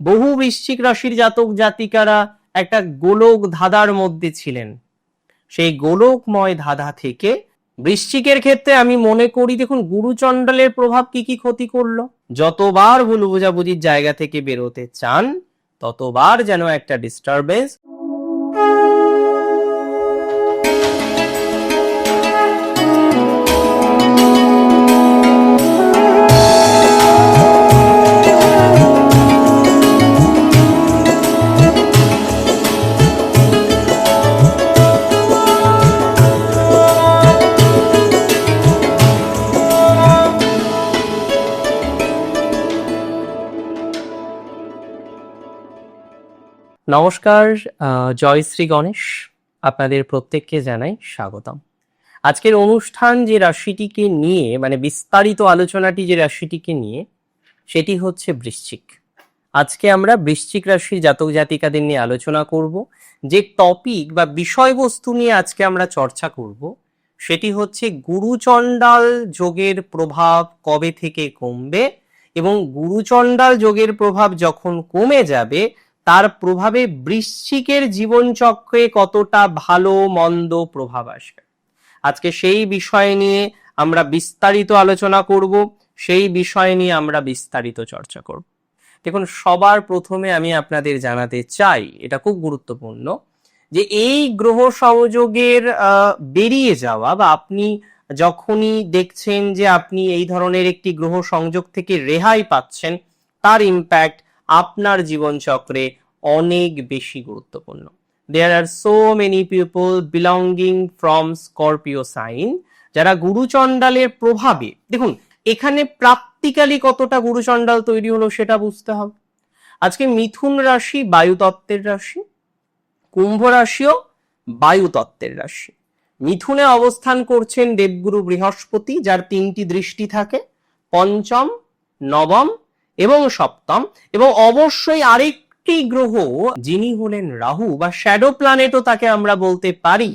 বহু বৃশ্চিক রাশির জাতক জাতিকারা একটা গোলক ধাঁধার মধ্যে ছিলেন। সেই গোলকময় ধাঁধা থেকে বৃশ্চিকের ক্ষেত্রে আমি মনে করি, দেখুন, গুরুচণ্ডালের প্রভাব কি কি ক্ষতি করল? যতবার ভুল বোঝাবুঝির জায়গা থেকে বেরোতে চান, ততবার যেন একটা ডিস্টারবেন্স নমস্কার জয় শ্রী গণেশ, আপনাদের প্রত্যেককে জানাই স্বাগতম। আজকের অনুষ্ঠান যে রাশিটিকে নিয়ে মানে বিস্তারিত আলোচনাটি যে রাশিটিকে নিয়ে, সেটি হচ্ছে বৃশ্চিক। আজকে আমরা বৃশ্চিক রাশির জাতক জাতিকাদের নিয়ে আলোচনা করব। যে টপিক বা বিষয়বস্তু নিয়ে আজকে আমরা চর্চা করব, সেটি হচ্ছে গুরুচণ্ডাল যোগের প্রভাব কবে থেকে কমবে এবং গুরুচণ্ডাল যোগের প্রভাব যখন কমে যাবে তার প্রভাবে বৃশ্চিকের জীবনচক্রে কতটা ভালো মন্দ প্রভাব আসবে? আজকে সেই বিষয় নিয়ে আমরা বিস্তারিত আলোচনা করব সেই বিষয় নিয়ে আমরা বিস্তারিত চর্চা করব। দেখুন সবার প্রথমে আমি আপনাদের জানাতে চাই এটা খুব গুরুত্বপূর্ণ যে এই গ্রহ সংযোগের আহ, বেরিয়ে যাওয়া বা আপনি যখনই দেখছেন যে আপনি এই ধরনের একটি গ্রহ সংযোগ থেকে রেহাই পাচ্ছেন তার ইম্প্যাক্ট আপনার জীবনচক্রে অনেক বেশি গুরুত্বপূর্ণ। There are so many people belonging from Scorpio sign যারা গুরুচণ্ডালের প্রভাবে, দেখুন, এখানে প্রাপ্তিকালি কতটা গুরুচণ্ডাল তৈরি হলো সেটা বুঝতে হবে। আজকে মিথুন রাশি বায়ুতত্ত্বের রাশি, কুম্ভ রাশিও বায়ুতত্ত্বের রাশি। মিথুনে অবস্থান করছেন দেবগুরু বৃহস্পতি, যার তিনটি দৃষ্টি থাকে, পঞ্চম, নবম এবং সপ্তম এবং অবশ্যই আরেকটি গ্রহ, যিনি হলেন রাহু বা শ্যাডো প্ল্যানেটও তাকে আমরা বলতে পারি,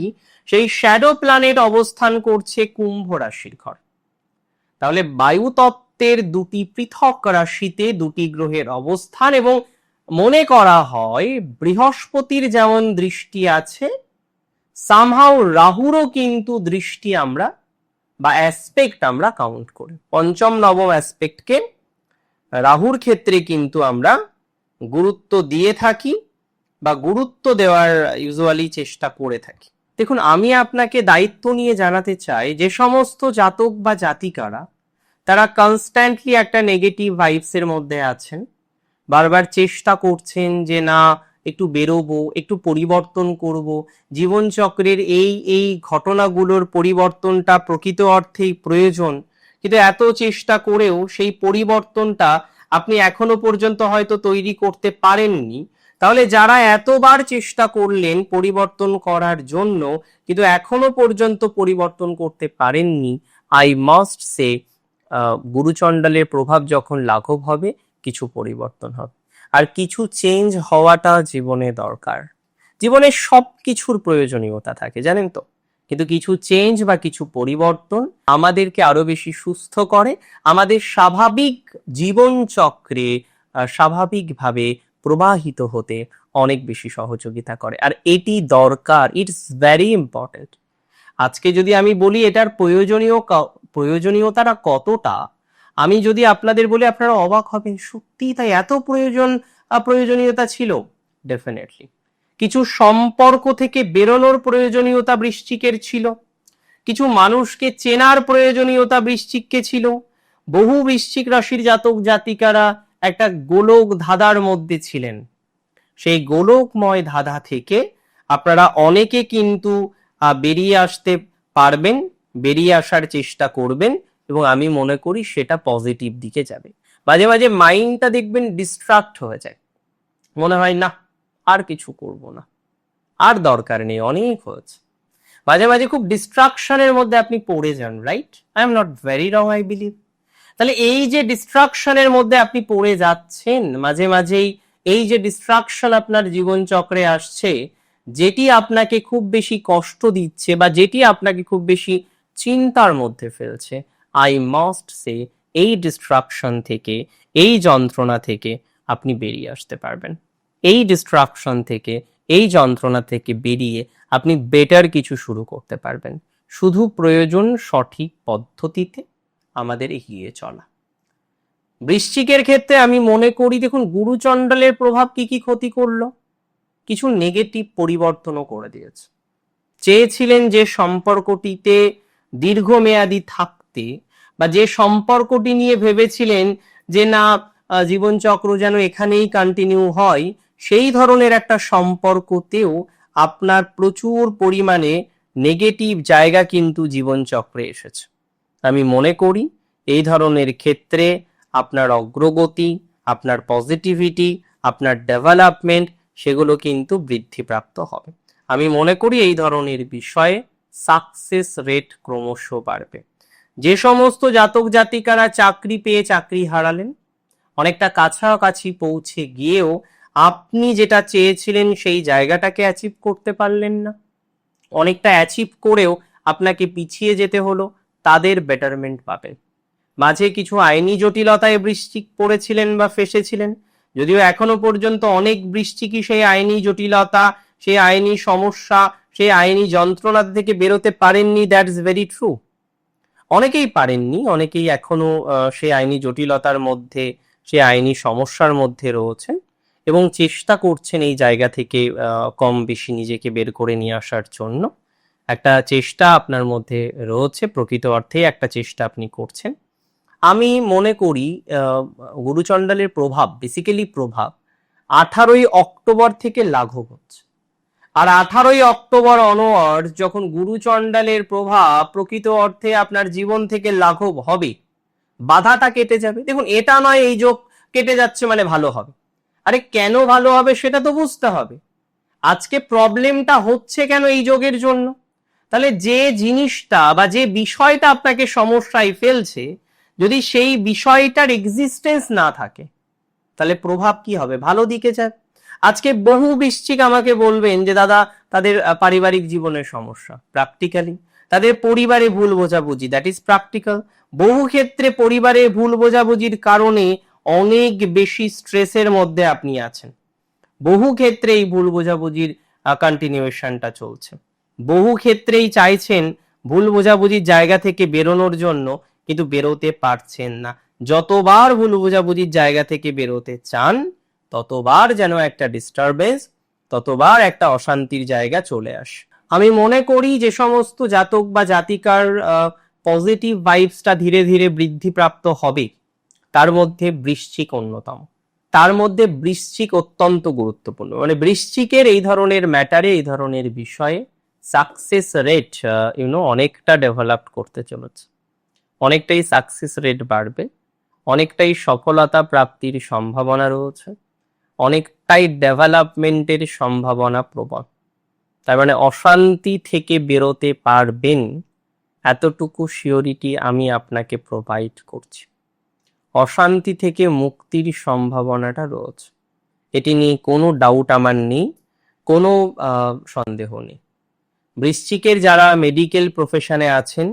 সেই শ্যাডো প্ল্যানেট অবস্থান করছে কুম্ভ রাশির ঘর। তাহলে বায়ুতত্ত্বের দুটি পৃথক রাশিতে দুটি গ্রহের অবস্থান এবং মনে করা হয় বৃহস্পতির যেমন দৃষ্টি আছে সামহাও রাহুরও কিন্তু দৃষ্টি আমরা বা অ্যাসপেক্ট আমরা কাউন্ট করি। পঞ্চম, নবম অ্যাসপেক্টকে রাহুর ক্ষেত্রে কিন্তু আমরা গুরুত্ব দিয়ে থাকি বা গুরুত্ব দেওয়ার ইউজুয়ালি চেষ্টা করে থাকি। দেখুন, আমি আপনাকে দায়িত্ব নিয়ে জানাতে চাই, যে সমস্ত জাতক বা জাতিকারা, তারা কনস্ট্যান্টলি একটা নেগেটিভ ভাইবসের মধ্যে আছেন, বারবার চেষ্টা করছেন যে না, একটু বেরোবো, একটু পরিবর্তন করব। জীবনচক্রের এই এই ঘটনাগুলোর পরিবর্তনটা প্রকৃত অর্থেই প্রয়োজন। কিন্তু এত চেষ্টা করেও সেই পরিবর্তনটা আপনি এখনও পর্যন্ত হয়তো তৈরি করতে পারেননি। তাহলে যারা এতবার চেষ্টা করলেন পরিবর্তন করার জন্য, কিন্তু এখনও পর্যন্ত পরিবর্তন করতে পারেননি আই মাস্ট সে গুরুচণ্ডালের প্রভাব যখন লাঘব হবে, কিছু পরিবর্তন হবে। আর কিছু চেঞ্জ হওয়াটা জীবনে দরকার। জীবনে সব কিছুর প্রয়োজনীয়তা থাকে, জানেন তো? কিন্তু কিছু চেঞ্জ বা কিছু পরিবর্তন আমাদেরকে আরও বেশি সুস্থ করে, আমাদের স্বাভাবিক জীবনচক্রে স্বাভাবিকভাবে প্রবাহিত হতে অনেক বেশি সহযোগিতা করে। আর এটি দরকার ইটস ভেরি ইম্পর্টেন্ট আজকে যদি আমি বলি এটার প্রয়োজনীয় প্রয়োজনীয়তাটা কতটা, আমি যদি আপনাদের বলি আপনারা অবাক হবেন সত্যি তাই এত প্রয়োজন প্রয়োজনীয়তা ছিল? ডেফিনেটলি কিছু সম্পর্ক থেকে বেরোনোর প্রয়োজনীয়তা বৃশ্চিকের ছিল। কিছু মানুষকে চেনার প্রয়োজনীয়তা বৃশ্চিককে ছিল। বহু বৃশ্চিক রাশির জাতক জাতিকারা একটা গোলক ধাঁধার মধ্যে ছিলেন। সেই গোলকময় ধাঁধা থেকে আপনারা অনেকে কিন্তু বেরিয়ে আসতে পারবেন, বেরিয়ে আসার চেষ্টা করবেন এবং আমি মনে করি সেটা পজিটিভ দিকে যাবে। মাঝে মাঝে মাইন্ডটা দেখবেন ডিস্ট্রাক্ট হয়ে যায়। মনে হয়, না আর কিছু করব না। আর দরকার নেই, অনেক হয়েছে। মাঝে মাঝে খুব ডিস্ট্রাকশনের মধ্যে আপনি পড়ে যান right I am not very wrong I believe তাহলে এই যে ডিস্ট্রাকশনের মধ্যে আপনি পড়ে যাচ্ছেন, মাঝে মাঝেই এই যে ডিস্ট্রাকশন আপনার জীবন চক্রে আসছে, যেটি আপনাকে খুব বেশি কষ্ট দিচ্ছে বা যেটি আপনাকে খুব বেশি চিন্তার মধ্যে ফেলছে আই মাস্ট সে এই ডিস্ট্রাকশন থেকে, এই যন্ত্রণা থেকে আপনি বেরিয়ে আসতে পারবেন। এই ডিস্ট্রাকশন থেকে, এই যন্ত্রণা থেকে বেরিয়ে আপনি বেটার কিছু শুরু করতে পারবেন। শুধু প্রয়োজন সঠিক পদ্ধতিতে আমাদের এগিয়ে চলা। বৃশ্চিকের ক্ষেত্রে আমি মনে করি, দেখুন, গুরুচণ্ডলের প্রভাব কি কি ক্ষতি করল? কিছু নেগেটিভ পরিবর্তনও করে দিয়েছে। চেয়েছিলেন যে সম্পর্কটিতে দীর্ঘমেয়াদী থাকতে বা যে সম্পর্কটি নিয়ে ভেবেছিলেন যে না জীবনচক্র যেন এখানেই কন্টিনিউ হয় সেই ধরনের একটা সম্পর্কতেও আপনার প্রচুর পরিমাণে নেগেটিভ জায়গা কিন্তু জীবনচক্রে এসেছে। আমি মনে করি এই ধরনের ক্ষেত্রে আপনার অগ্রগতি, আপনার পজিটিভিটি আপনার ডেভেলপমেন্ট সেগুলো কিন্তু বৃদ্ধিপ্রাপ্ত হবে। আমি মনে করি এই ধরনের বিষয়ে সাকসেস রেট ক্রমশ বাড়বে। যে সমস্ত জাতক জাতিকারা চাকরি পেয়ে চাকরি হারালেন, অনেকটা কাছাকাছি পৌঁছে গিয়েও আপনি যেটা চেয়েছিলেন সেই জায়গাটাকে অ্যাচিভ করতে পারলেন না। অনেকটা অ্যাচিভ করেও আপনাকে পিছিয়ে যেতে হলো, তাদের বেটারমেন্ট পাবেন মাঝে কিছু আইনি জটিলতায় বৃষ্টিক পড়েছিলেন বা ফেসেছিলেন, যদিও এখনও পর্যন্ত অনেক বৃষ্টিকই সেই আইনি জটিলতা, সেই আইনি সমস্যা, সেই আইনি যন্ত্রণা থেকে বেরোতে পারেননি? দ্যাটস ভেরি ট্রু অনেকেই পারেননি, অনেকেই এখনও সেই আইনি জটিলতার মধ্যে, সেই আইনি সমস্যার মধ্যে রয়েছেন। এবং চেষ্টা করছেন এই জায়গা থেকে কম বেশি নিজেকে বের করে নিয়ে আসার জন্য। একটা চেষ্টা আপনার মধ্যে রয়েছে, প্রকৃত অর্থে একটা চেষ্টা আপনি করছেন। আমি মনে করি গুরুচণ্ডালের প্রভাব বেসিক্যালি প্রভাব, আঠারোই অক্টোবর থেকে লাঘব হচ্ছে। আর আঠারোই অক্টোবর অনওয়ার্ড যখন গুরুচণ্ডালের প্রভাব প্রকৃত অর্থে আপনার জীবন থেকে লাঘব হবে, বাধাটা কেটে যাবে। দেখুন, এটা নয় এই যোগ কেটে যাচ্ছে মানে ভালো হবে। আরে কেন ভালো হবে সেটা তো বুঝতে হবে। আজকে প্রবলেমটা হচ্ছে কেন এই যোগের জন্য? তাহলে যে জিনিসটা বা যে বিষয়টা আপনাকে সমস্যায় ফেলছে, যদি সেই বিষয়টার এক্সিস্টেন্স না থাকে, তাহলে প্রভাব কি হবে? ভালো দিকে যাবে আজকে বহু বৃশ্চিক আমাকে বলবেন যে, দাদা, তাদের পারিবারিক জীবনের সমস্যা প্র্যাকটিক্যালি তাদের পরিবারে ভুল বোঝাবুঝি দ্যাট ইজ প্র্যাকটিক্যাল বহু ক্ষেত্রে পরিবারে ভুল বোঝাবুঝির কারণে অনেক বেশি স্ট্রেসের মধ্যে আপনি আছেন। বহু ক্ষেত্রে এই ভুল বোঝাবুঝির কন্টিনিউয়েশনটা চলছে। বহু ক্ষেত্রেই চাইছেন ভুল বোঝাবুঝির জায়গা থেকে বেরোনোর জন্য, কিন্তু বেরোতে পারছেন না। যতবার ভুল বোঝাবুঝির জায়গা থেকে বেরোতে চান, ততবার যেন একটা ডিস্টারবেন্স ততবার একটা অশান্তির জায়গা চলে আসে। আমি মনে করি যে সমস্ত জাতক বা জাতিকার পজিটিভ ভাইবসটা ধীরে ধীরে বৃদ্ধিপ্রাপ্ত হবে। তার মধ্যে বৃশ্চিক অন্যতম। তার মধ্যে বৃশ্চিক অত্যন্ত গুরুত্বপূর্ণ। মানে বৃশ্চিকের এই ধরনের ম্যাটারে এই ধরনের বিষয়ে সাকসেস রেট ইউনো অনেকটা ডেভেলপ করতে চলেছে। অনেকটাই সাকসেস রেট বাড়বে। অনেকটাই সফলতা প্রাপ্তির সম্ভাবনা রয়েছে। অনেকটাই ডেভেলপমেন্টের সম্ভাবনা প্রবল। তার মানে অশান্তি থেকে বেরোতে পারবেন, এতটুকু শিওরিটি আমি আপনাকে প্রোভাইড করছি। অশান্তি থেকে মুক্তির সম্ভাবনাটা রয়েছে এটি নিয়ে কোনো ডাউট আমার নেই, কোনো সন্দেহ নেই। বৃশ্চিকের যারা মেডিকেল প্রফেশনে আছেন,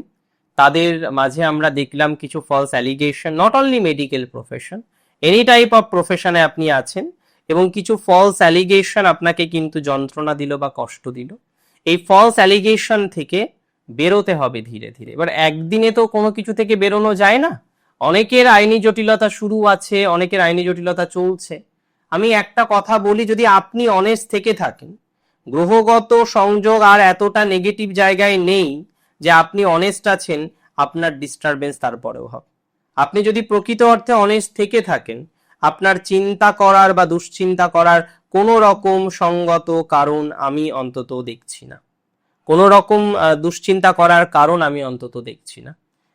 তাদের মাঝে আমরা দেখলাম কিছু false allegation not only medical profession any type of প্রফেশনে আপনি আছেন এবং কিছু ফলস অ্যালিগেশন আপনাকে কিন্তু যন্ত্রণা দিল বা কষ্ট দিল। এই ফলস অ্যালিগেশন থেকে বেরোতে হবে ধীরে ধীরে। এবার একদিনে তো কোনো কিছু থেকে বেরোনো যায় না। অনেকের আইনি জটিলতা শুরু আছে, অনেকের আইনি জটিলতা চলছে। আমি একটা কথা বলি, যদি আপনি অনেস্ট থেকে থাকেন, গ্রহগত সংযোগ আর এতটা নেগেটিভ জায়গায় নেই যে আপনি অনেস্ট আছেন, আপনার ডিস্টারবেন্স তারপরেও হবে। আপনি যদি প্রকৃত অর্থে অনেস্ট থেকে থাকেন, আপনার চিন্তা করার বা দুশ্চিন্তা করার কোনো রকম সঙ্গত কারণ আমি অন্তত দেখছি না। কোনো রকম দুশ্চিন্তা করার কারণ আমি অন্তত দেখছি না।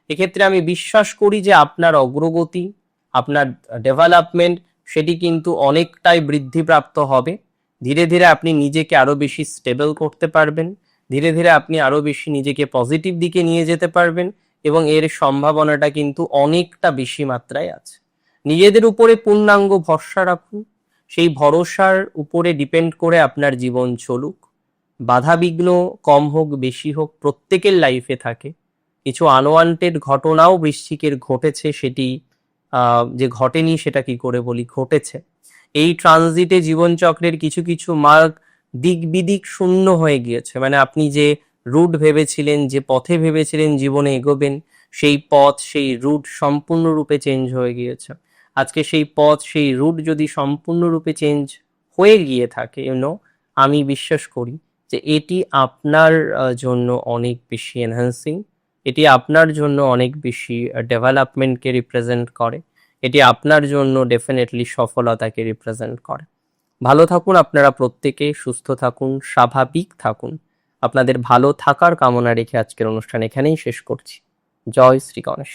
এক্ষেত্রে আমি বিশ্বাস করি যে আপনার অগ্রগতি, আপনার ডেভেলপমেন্ট সেটি কিন্তু অনেকটাই বৃদ্ধিপ্রাপ্ত হবে। ধীরে ধীরে আপনি নিজেকে আরও বেশি স্টেবল করতে পারবেন। ধীরে ধীরে আপনি আরও বেশি নিজেকে পজিটিভ দিকে নিয়ে যেতে পারবেন এবং এর সম্ভাবনাটা কিন্তু অনেকটা বেশি মাত্রায় আছে। নিজেদের উপরে পূর্ণাঙ্গ ভরসা রাখুন। সেই ভরসার উপরে ডিপেন্ড করে আপনার জীবন চলুক। বাধা বিঘ্ন কম হোক, বেশি হোক, প্রত্যেকের লাইফে থাকে। কিছু আনওয়ান্টেড ঘটনাও বৃশ্চিকের ঘটেছে, সেটি যে ঘটেনি সেটা কি করে বলি, ঘটেছে। এই ট্রানজিটে জীবনচক্রের কিছু কিছু মার্গ দিক বিদিক শূন্য হয়ে গিয়েছে। মানে আপনি যে রুট ভেবেছিলেন, যে পথে ভেবেছিলেন জীবনে এগোবেন, সেই পথ, সেই রুট সম্পূর্ণরূপে চেঞ্জ হয়ে গিয়েছে। আজকে সেই পথ, সেই রুট যদি সম্পূর্ণরূপে চেঞ্জ হয়ে গিয়ে থাকে ইউনো আমি বিশ্বাস করি যে এটি আপনার জন্য অনেক বেশি এনহ্যান্সিং এটি আপনার জন্য অনেক বেশি ডেভেলপমেন্টকে রিপ্রেজেন্ট করে। এটি আপনার জন্য ডেফিনেটলি সফলতাকে রিপ্রেজেন্ট করে। ভালো থাকুন আপনারা প্রত্যেকে, সুস্থ থাকুন, স্বাভাবিক থাকুন। আপনাদের ভালো থাকার কামনা রেখে আজকের অনুষ্ঠান এখানেই শেষ করছি। জয় শ্রী গণেশ।